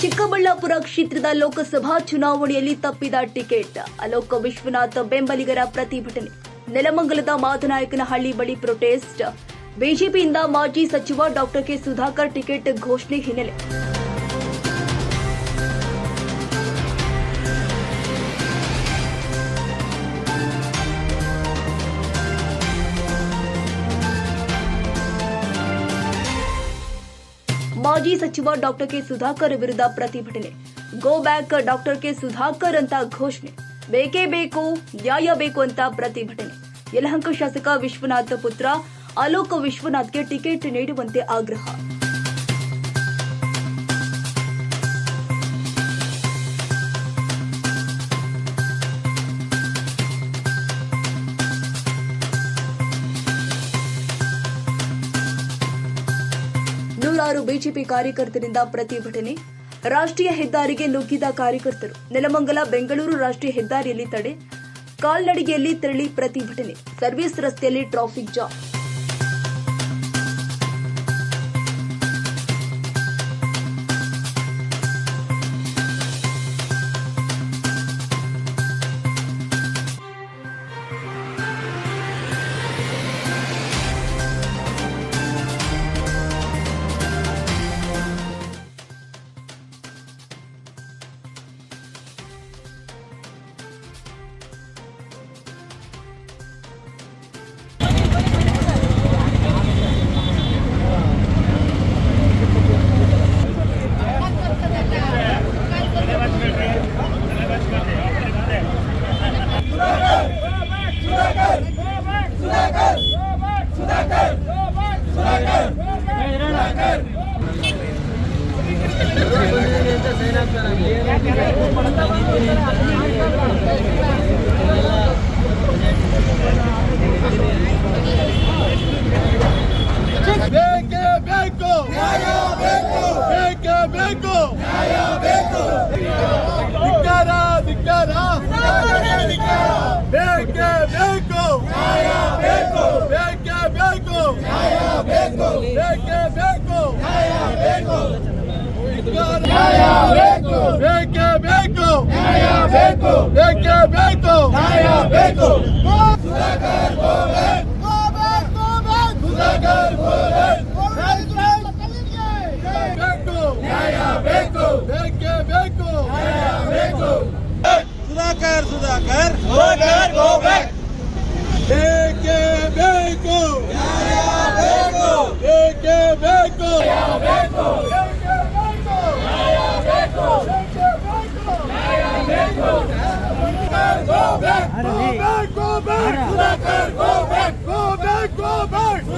ಚಿಕ್ಕಬಳ್ಳಾಪುರ ಕ್ಷೇತ್ರದ ಲೋಕಸಭಾ ಚುನಾವಣೆಯಲ್ಲಿ ತಪ್ಪಿದ ಟಿಕೆಟ್. ಅಲೋಕ ವಿಶ್ವನಾಥ್ ಬೆಂಬಲಿಗರ ಪ್ರತಿಭಟನೆ. ನೆಲಮಂಗಲದ ಮಾದನಾಯಕನಹಳ್ಳಿ ಬಳಿ ಪ್ರೊಟೆಸ್ಟ್. ಬಿಜೆಪಿಯಿಂದ ಮಾಜಿ ಸಚಿವ ಡಾಕ್ಟರ್ ಕೆ ಸುಧಾಕರ್ ಟಿಕೆಟ್ ಘೋಷಣೆ ಹಿನ್ನೆಲೆ. ಮಾಜಿ ಸಚಿವ ಡಾಕ್ಟರ್ ಕೆ ಸುಧಾಕರ್ ವಿರುದ್ಧ ಪ್ರತಿಭಟನೆ. Go back doctor K Sudhakar ಅಂತ ಘೋಷಣೆ. ಬೇಕೇ ಬೇಕು, ನ್ಯಾಯ ಬೇಕು ಅಂತ ಪ್ರತಿಭಟನೆ. ಯಲಹಂಕ ಶಾಸಕ ವಿಶ್ವನಾಥ್ ಪುತ್ರ, ಅಲೋಕ್ ವಿಶ್ವನಾಥ್ಗೆ ಟಿಕೆಟ್ ನೀಡುವಂತೆ ಆಗ್ರಹ. ನೂರಾರು ಬಿಜೆಪಿ ಕಾರ್ಯಕರ್ತರಿಂದ ಪ್ರತಿಭಟನೆ. ರಾಷ್ಟ್ರೀಯ ಹೆದ್ದಾರಿಗೆ ನುಗ್ಗಿದ ಕಾರ್ಯಕರ್ತರು. ನೆಲಮಂಗಲ, ಬೆಂಗಳೂರು ರಾಷ್ಟ್ರೀಯ ಹೆದ್ದಾರಿಯಲ್ಲಿ ತಡೆ. ಕಾಲ್ನಡಿಗೆಯಲ್ಲಿ ತೆರಳಿ ಪ್ರತಿಭಟನೆ. ಸರ್ವಿಸ್ ರಸ್ತೆಯಲ್ಲಿ ಟ್ರಾಫಿಕ್ ಜಾಮ್. ಬೇಕು ಬೇಕೇ ಬೇಕು ನ್ಯಾಯ ಬೇಕು ನ್ಯಾಯ ಬೇಕು ಬೇಕೇ ಬೇಕು ನ್ಯಾಯ ಬೇಕು ಬೇಕೇ ಬೇಕು ನ್ಯಾಯ ಬೇಕು ಸುಧಾಕರ್ ಗೋವೆನ್ ಗೋವೆನ್ ಗೋವೆನ್ ಸುಧಾಕರ್ ಗೋವೆನ್ ಬೇಕು ನ್ಯಾಯ ಬೇಕು ಬೇಕೇ ಬೇಕು ನ್ಯಾಯ ಬೇಕು Sudhakar Sudhakar ಗೋವೆನ್ ಗೋವೆನ್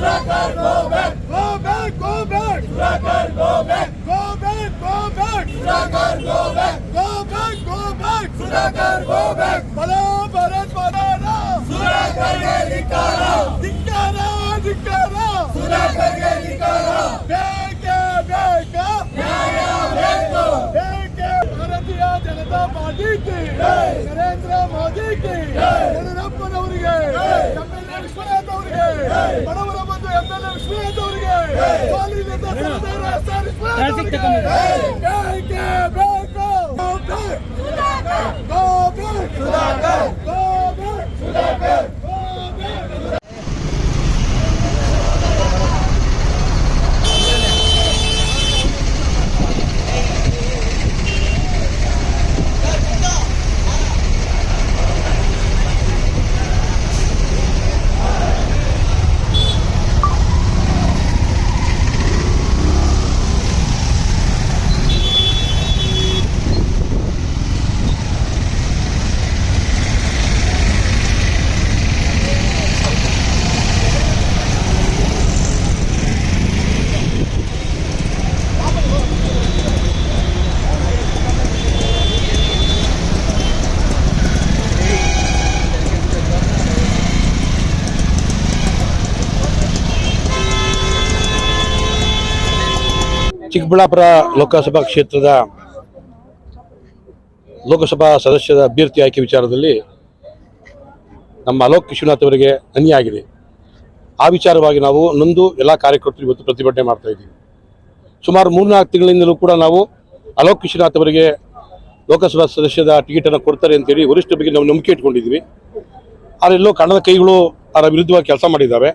Sudhakar, go back, go back, go back, Sudhakar, go back, go back, go back, Sudhakar, go back, go back, go back, Sudhakar, ಅವರಿಗೆ ಬೇಕೇ ಬೇಕು Go Sudhakar. Go back! Sudhakar Go back! Chikkaballapur Lok Sabha ಕ್ಷೇತ್ರದ ಲೋಕಸಭಾ ಸದಸ್ಯರ ಅಭ್ಯರ್ಥಿ ಆಯ್ಕೆ ವಿಚಾರದಲ್ಲಿ ನಮ್ಮ ಅಲೋಕ್ ವಿಶ್ವನಾಥ್ ಅವರಿಗೆ ಅನ್ಯಾಯ ಆಗಿದೆ ಆ ವಿಚಾರವಾಗಿ ನಾವು ನೊಂದು ಎಲ್ಲ ಕಾರ್ಯಕರ್ತರು ಇವತ್ತು ಪ್ರತಿಭಟನೆ ಮಾಡ್ತಾ ಇದ್ದೀವಿ. ಸುಮಾರು ಮೂರ್ನಾಲ್ಕು ತಿಂಗಳಿಂದಲೂ ಕೂಡ ನಾವು ಅಲೋಕ್ ವಿಶ್ವನಾಥ್ ಅವರಿಗೆ ಲೋಕಸಭಾ ಸದಸ್ಯದ ಟಿಕೆಟನ್ನು ಕೊಡ್ತಾರೆ ಅಂತೇಳಿ ವರಿಷ್ಠ ಬಗ್ಗೆ ನಾವು ನಂಬಿಕೆ ಇಟ್ಕೊಂಡಿದ್ವಿ ಎಲ್ಲೋ ಕನ್ನಡ ಕೈಗಳು ಅದರ ವಿರುದ್ಧವಾಗಿ ಕೆಲಸ ಮಾಡಿದ್ದಾವೆ.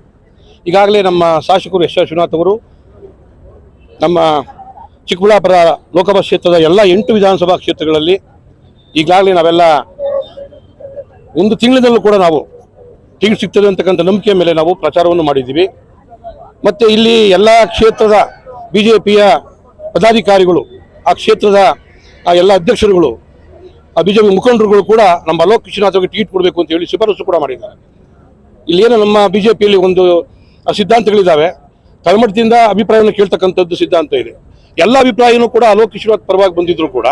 ಈಗಾಗಲೇ ನಮ್ಮ ಶಾಸಕರು ಎಸ್ ವಿಶ್ವನಾಥ್ ಅವರು ನಮ್ಮ ಚಿಕ್ಕಬಳ್ಳಾಪುರ ಲೋಕಸಭಾ ಕ್ಷೇತ್ರದ ಎಲ್ಲ ಎಂಟು ವಿಧಾನಸಭಾ ಕ್ಷೇತ್ರಗಳಲ್ಲಿ ಈಗಾಗಲೇ ನಾವೆಲ್ಲ ಒಂದು ತಿಂಗಳಿನಲ್ಲೂ ಕೂಡ ನಾವು ಟಿಕೆಟ್ ಸಿಗ್ತದೆ ಅಂತಕ್ಕಂಥ ನಂಬಿಕೆ ಮೇಲೆ ನಾವು ಪ್ರಚಾರವನ್ನು ಮಾಡಿದ್ದೀವಿ. ಮತ್ತು ಇಲ್ಲಿ ಎಲ್ಲ ಕ್ಷೇತ್ರದ ಬಿ ಜೆ ಪಿಯ ಪದಾಧಿಕಾರಿಗಳು, ಆ ಕ್ಷೇತ್ರದ, ಆ ಎಲ್ಲ ಅಧ್ಯಕ್ಷರುಗಳು, ಆ ಬಿ ಜೆ ಪಿ ಮುಖಂಡರುಗಳು ಕೂಡ ನಮ್ಮ ಅಲೋಕ್ ವಿಶ್ವನಾಥ್ ಅವರಿಗೆ ಟಿಕೆಟ್ ಕೊಡಬೇಕು ಅಂತ ಹೇಳಿ ಶಿಫಾರಸು ಕೂಡ ಮಾಡಿದ್ದಾರೆ. ಇಲ್ಲೇನು ನಮ್ಮ ಬಿ ಜೆ ಪಿಯಲ್ಲಿ ಒಂದು ಸಿದ್ಧಾಂತಗಳಿದ್ದಾವೆ. ತಳಮಟ್ಟದಿಂದ ಅಭಿಪ್ರಾಯವನ್ನು ಕೇಳ್ತಕ್ಕಂಥದ್ದು ಸಿದ್ಧಾಂತ ಇದೆ. ಎಲ್ಲ ಅಭಿಪ್ರಾಯನೂ ಕೂಡ ಅಲೋಕ್ ಕಿಶೋರ್ ಪರವಾಗಿ ಬಂದಿದ್ರು ಕೂಡ.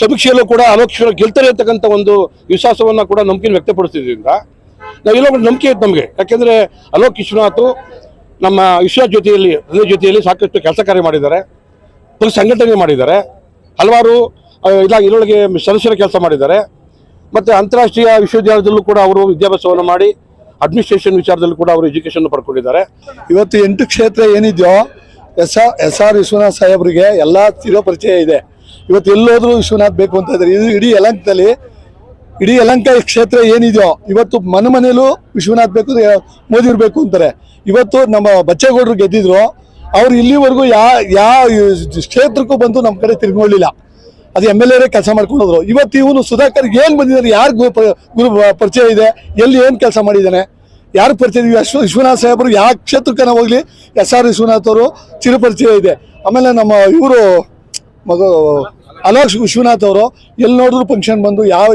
ಸಮೀಕ್ಷೆಯಲ್ಲೂ ಕೂಡ ಅಲೋಕ್ ಕಿಶೋರ್ ಗೆಲ್ತಾರೆ ಅಂತಕ್ಕಂಥ ಒಂದು ವಿಶ್ವಾಸವನ್ನ ಕೂಡ ನಂಬಿಕೆ ವ್ಯಕ್ತಪಡಿಸಿದ್ರಿಂದ ನಾವೆಲ್ಲ ಕೂಡ ನಂಬಿಕೆ ಇತ್ತು ನಮಗೆ. ಯಾಕೆಂದ್ರೆ ಅಲೋಕ್ ವಿಶ್ವನಾಥ್ ನಮ್ಮ ವಿಶ್ವನಾಥ್ ಜೊತೆಯಲ್ಲಿ ಹೃದಯ ಜೊತೆಯಲ್ಲಿ ಸಾಕಷ್ಟು ಕೆಲಸ ಕಾರ್ಯ ಮಾಡಿದ್ದಾರೆ. ಪಕ್ಷ ಸಂಘಟನೆ ಮಾಡಿದ್ದಾರೆ. ಹಲವಾರು ಇದಾಗಿ ಇದರೊಳಗೆ ಸದಸ್ಯರ ಕೆಲಸ ಮಾಡಿದ್ದಾರೆ. ಮತ್ತು ಅಂತಾರಾಷ್ಟ್ರೀಯ ವಿಶ್ವವಿದ್ಯಾಲಯದಲ್ಲೂ ಕೂಡ ಅವರು ವಿದ್ಯಾಭ್ಯಾಸವನ್ನು ಮಾಡಿ ಅಡ್ಮಿನಿಸ್ಟ್ರೇಷನ್ ವಿಚಾರದಲ್ಲಿ ಕೂಡ ಅವರು ಎಜುಕೇಶನ್ ಪಡ್ಕೊಂಡಿದ್ದಾರೆ. ಇವತ್ತು ಎಂಟು ಕ್ಷೇತ್ರ ಏನಿದೆಯೋ, S R S R Vishwanath ಸಾಹೇಬ್ರಿಗೆ ಎಲ್ಲ ತಿರೋ ಪರಿಚಯ ಇದೆ. ಇವತ್ತು ಎಲ್ಲೋದ್ರೂ ವಿಶ್ವನಾಥ್ ಬೇಕು ಅಂತ ಇದ್ದಾರೆ. ಇದು ಇಡೀ ಯಲಂಕದಲ್ಲಿ, ಇಡೀ ಯಲಂಕ ಕ್ಷೇತ್ರ ಏನಿದೆಯೋ, ಇವತ್ತು ಮನೆ ಮನೇಲೂ ವಿಶ್ವನಾಥ್ ಬೇಕು, ಮೋದಿ ಇರಬೇಕು ಬೇಕು ಅಂತಾರೆ. ಇವತ್ತು ನಮ್ಮ ಬಚ್ಚೇಗೌಡರು ಗೆದ್ದಿದ್ರು, ಅವ್ರು ಇಲ್ಲಿವರೆಗೂ ಯಾ ಯಾವ ಕ್ಷೇತ್ರಕ್ಕೂ ಬಂದು ನಮ್ಮ ಕಡೆ ತಿರ್ಗೊಳ್ಳಿಲ್ಲ ಅದು ಎಂ ಎಲ್ ಎ ಕೆಲಸ ಮಾಡ್ಕೊಂಡು ಹೋದ್ರು ಇವತ್ತು ಇವನು ಸುಧಾಕರ್ ಏನ್ ಬಂದಿದ್ದಾರೆ ಯಾರು ಗುರು ಪರಿಚಯ ಇದೆ, ಎಲ್ಲಿ ಏನ್ ಕೆಲಸ ಮಾಡಿದ್ದಾನೆ ಯಾರು ಪರಿಚಯ? ವಿಶ್ವ ವಿಶ್ವನಾಥ್ ಸಾಹೇಬರು ಯಾವ ಕ್ಷೇತ್ರಕ್ಕನ ಹೋಗ್ಲಿ? ಎಸ್ ಆರ್ ವಿಶ್ವನಾಥ್ ಅವರು ಚಿರಪರಿಚಯ ಇದೆ. ಆಮೇಲೆ ನಮ್ಮ ಇವರು ಮಗ ಅಲೋಕ್ ವಿಶ್ವನಾಥ್ ಅವರು ಎಲ್ಲಿ ನೋಡಿದ್ರು ಫಂಕ್ಷನ್ ಬಂದು ಯಾವ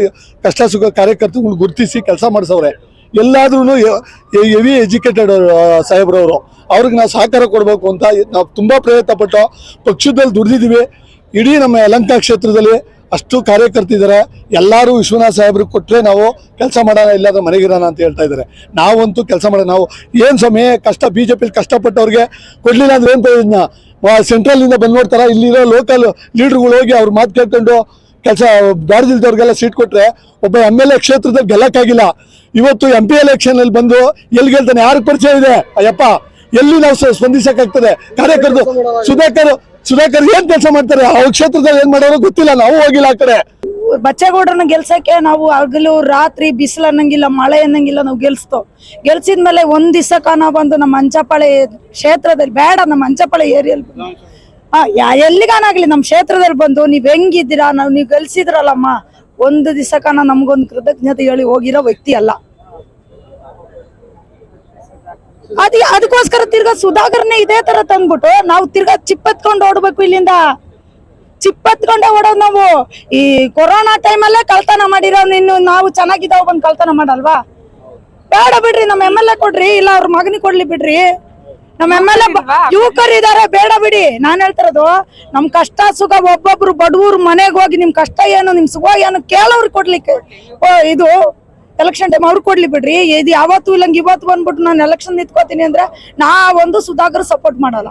ಕಷ್ಟ ಸುಖ ಕಾರ್ಯಕರ್ತರುಗಳು ಗುರುತಿಸಿ ಕೆಲಸ ಮಾಡಿಸವ್ರೆ. ಎಲ್ಲಾದ್ರೂ ಹೆವಿ ಎಜುಕೇಟೆಡ್ ಸಾಹೇಬ್ರವರು. ಅವ್ರಿಗೆ ನಾವು ಸಹಕಾರ ಕೊಡಬೇಕು ಅಂತ ನಾವು ತುಂಬ ಪ್ರಯತ್ನ ಪಟ್ಟು ಪಕ್ಷದಲ್ಲಿ ದುಡಿದಿದ್ದೀವಿ. ಇಡೀ ನಮ್ಮ ಯಲಂಕ ಕ್ಷೇತ್ರದಲ್ಲಿ ಅಷ್ಟು ಕಾರ್ಯಕರ್ತಿದ್ದಾರೆ ಎಲ್ಲರೂ ವಿಶ್ವನಾಥ್ ಸಾಹೇಬ್ರಿಗೆ ಕೊಟ್ಟರೆ ನಾವು ಕೆಲಸ ಮಾಡೋಣ, ಇಲ್ಲಾಂದ್ರೆ ಮನೆಗಿರೋಣ ಅಂತ ಹೇಳ್ತಾ ಇದ್ದಾರೆ. ನಾವಂತೂ ಕೆಲಸ ಮಾಡೋಣ. ನಾವು ಏನು ಸಮಯ ಕಷ್ಟ ಬಿ ಜೆ ಪಿಲಿ ಕಷ್ಟಪಟ್ಟವ್ರಿಗೆ ಕೊಡಲಿಲ್ಲ ಅಂದ್ರೆ ಏನು ಪ್ರಯೋಜನ? ಸೆಂಟ್ರಲ್ನಿಂದ ಬಂದು ನೋಡ್ತಾರ? ಇಲ್ಲಿರೋ ಲೋಕಲ್ ಲೀಡರ್ಗಳು ಹೋಗಿ ಅವ್ರ ಮಾತು ಕೇಳ್ಕೊಂಡು ಕೆಲಸ, ಬ್ಯಾಡ್ದಿಲ್ದವ್ರಿಗೆಲ್ಲ ಸೀಟ್ ಕೊಟ್ರೆ ಒಬ್ಬ ಎಂ ಎಲ್ ಎ ಕ್ಷೇತ್ರದಲ್ಲಿ ಗೆಲ್ಲಕ್ಕಾಗಿಲ್ಲ. ಇವತ್ತು ಎಂ ಪಿ ಎಲೆಕ್ಷನ್ ಅಲ್ಲಿ ಬಂದು ಎಲ್ಲಿ ಗೆಲ್ತಾನೆ? ಯಾರಿಗೆ ಪರಿಚಯ ಇದೆ? ಅಯ್ಯಪ್ಪ, ಎಲ್ಲಿ ನಾವು ಸ್ಪಂದಿಸಕ್ಕಾಗ್ತದೆ? ಕಾರ್ಯಕರ್ತರು, ಸುಧಾಕರ್ ಸುಧಾಕರ್ ಏನ್ ಕೆಲಸ ಮಾಡ್ತಾರೆ? ಅವ್ರ ಕ್ಷೇತ್ರದಲ್ಲಿ ಏನ್ ಮಾಡೋರು ಗೊತ್ತಿಲ್ಲ. ನಾವು ಹೋಗಿಲ್ಲ ಆ ಕಡೆ. ಬಚ್ಚೇಗೌಡ್ರನ್ನ ಗೆಲ್ಸಕ್ಕೆ ನಾವು ಹಗಲು ರಾತ್ರಿ ಬಿಸಿಲು ಅನ್ನಂಗಿಲ್ಲ, ಮಳೆ ಅನ್ನಂಗಿಲ್ಲ, ನಾವು ಗೆಲ್ಸ್ತೋ ಗೆಲ್ಸಿದ್ಮೇಲೆ ಒಂದ್ ದಿವಸ ಕಾಣ ಬಂದು ನಮ್ಮ ಅಂಚಪಾಳೆ ಕ್ಷೇತ್ರದಲ್ಲಿ, ಬೇಡ, ನಮ್ಮ ಅಂಚಪಾಳೆ ಏರಿಯಲ್ಲಿ ಯಾ ಎಲ್ಲಿಗಾನಾಗ್ಲಿ ನಮ್ಮ ಕ್ಷೇತ್ರದಲ್ಲಿ ಬಂದು, ನೀವ್ ಹೆಂಗಿದ್ದೀರಾ? ನಾವು, ನೀವು ಗೆಲ್ಸಿದ್ರಲ್ಲಮ್ಮ. ಒಂದು ದಿವಸ ಕಾಣ ನಮ್ಗೊಂದು ಕೃತಜ್ಞತೆ ಹೇಳಿ ಹೋಗಿರೋ ವ್ಯಕ್ತಿ ಅಲ್ಲ. ಅದ್ ಅದಕ್ಕೋಸ್ಕರ ತಿರ್ಗಾ ಸುಧಾಕರ್ನೇ ಇದೇ ತರ ತಂದ್ಬಿಟ್ಟು ನಾವು ತಿರ್ಗಾ ಚಿಪ್ಪತ್ಕೊಂಡು ಓಡ್ಬೇಕು ಇಲ್ಲಿಂದ. ಚಿಪ್ಪತ್ಕೊಂಡೆ ಓಡೋದು ನಾವು. ಈ ಕೊರೋನಾ ಟೈಮಲ್ಲೇ ಕಳ್ತನ ಮಾಡಿರೋ ಇನ್ನು ನಾವು ಚೆನ್ನಾಗಿದ್ದಾವ ಬಂದು ಕಳ್ತನ ಮಾಡಲ್ವಾ? ಬೇಡ ಬಿಡ್ರಿ ನಮ್ಮ ಎಂ ಎಲ್ ಎ ಕೊಡ್ರಿ ಇಲ್ಲ ಅವ್ರ ಮಗನಿಗೆ ಕೊಡ್ಲಿ ಬಿಡ್ರಿ. ನಮ್ಮ ಎಂ ಎಲ್ ಎ ಯುವಕರು ಇದಾರೆ ಬೇಡ ಬಿಡಿ. ನಾನ್ ಹೇಳ್ತಿರೋದು ನಮ್ ಕಷ್ಟ ಸುಖ ಒಬ್ಬೊಬ್ರು ಬಡವ್ರು ಮನೆಗೆ ಹೋಗಿ ನಿಮ್ ಕಷ್ಟ ಏನು ನಿಮ್ ಸುಖ ಏನು ಕೇಳೋರು ಕೊಡ್ಲಿಕ್ಕೆ. ಓ ಇದು ಎಲೆಕ್ಷನ್ ಟೈಮ್ ಅವ್ರು ಕೊಡ್ಲಿ ಬಿಡ್ರಿ. ಇದು ಯಾವತ್ತು ಇಲ್ಲಂಗ್ ಇವತ್ತು ಬಂದ್ಬಿಟ್ಟು ನಾನು ಎಲೆಕ್ಷನ್ ನಿಂತ್ಕೋತೀನಿ ಅಂದ್ರೆ ನಾ ಒಂದು ಸುಧಾಕರ್ ಸಪೋರ್ಟ್ ಮಾಡಲ್ಲ.